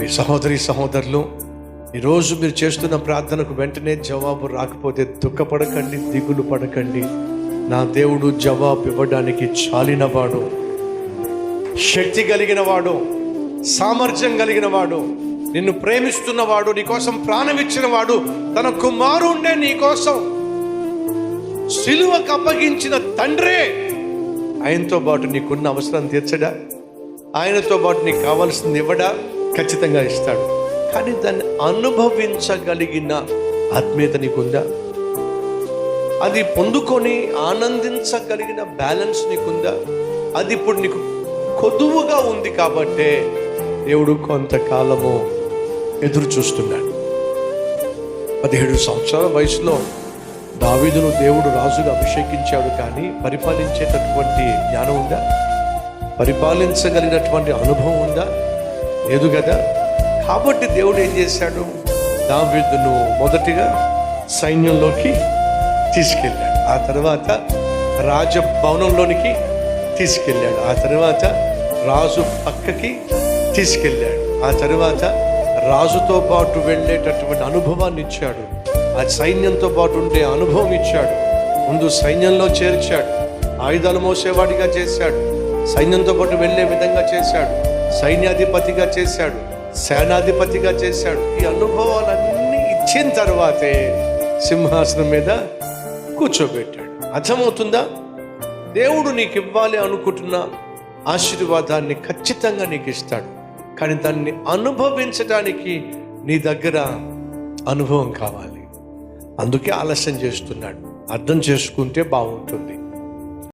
మీ సహోదరి సహోదరులు ఈరోజు మీరు చేస్తున్న ప్రార్థనకు వెంటనే జవాబు రాకపోతే దుఃఖపడకండి దిగులు పడకండి. నా దేవుడు జవాబు ఇవ్వడానికి చాలినవాడు శక్తి కలిగిన వాడు సామర్థ్యం కలిగిన వాడు నిన్ను ప్రేమిస్తున్నవాడు నీ కోసం ప్రాణం ఇచ్చిన వాడు తన కుమారుండే నీ కోసం సిలువకు అప్పగించిన తండ్రే. ఆయనతో పాటు నీకున్న అవసరం తీర్చడా? ఆయనతో పాటు నీకు కావాల్సింది ఇవ్వడా? ఖచ్చితంగా ఇస్తాడు. కానీ దాన్ని అనుభవించగలిగిన ఆత్మీయత నీకుందా? అది పొందుకొని ఆనందించగలిగిన బ్యాలెన్స్ నీకుందా? అది ఇప్పుడు నీకు కొదువుగా ఉంది కాబట్టే దేవుడు కొంతకాలము ఎదురు చూస్తున్నాడు. పదిహేడు సంవత్సరాల వయసులో దావీదును దేవుడు రాజుగా అభిషేకించాడు కానీ పరిపాలించేటటువంటి జ్ఞానం ఉందా? పరిపాలించగలిగినటువంటి అనుభవం ఉందా? లేదు కదా కాబట్టి దేవుడు ఏం చేశాడు? దావీదును మొదటిగా సైన్యంలోకి తీసుకెళ్ళాడు. ఆ తర్వాత రాజభవనంలోనికి తీసుకెళ్ళాడు. ఆ తర్వాత రాజు పక్కకి తీసుకెళ్ళాడు. ఆ తర్వాత రాజుతో పాటు వెళ్ళేటటువంటి అనుభవాన్ని ఇచ్చాడు. ఆ సైన్యంతో పాటు ఉండే అనుభవం ఇచ్చాడు. ముందు సైన్యంలో చేర్చాడు. ఆయుధాలు మోసేవాడిగా చేశాడు. సైన్యంతో పాటు వెళ్ళే విధంగా చేశాడు. సైన్యాధిపతిగా చేశాడు. సేనాధిపతిగా చేశాడు. ఈ అనుభవాలన్నీ ఇచ్చిన తర్వాతే సింహాసనం మీద కూర్చోబెట్టాడు. అర్థమవుతుందా? దేవుడు నీకు ఇవ్వాలి అనుకుంటున్న ఆశీర్వాదాన్ని ఖచ్చితంగా నీకు ఇస్తాడు కానీ దాన్ని అనుభవించడానికి నీ దగ్గర అనుభవం కావాలి. అందుకే ఆలస్యం చేస్తున్నాడు. అర్థం చేసుకుంటే బాగుంటుంది.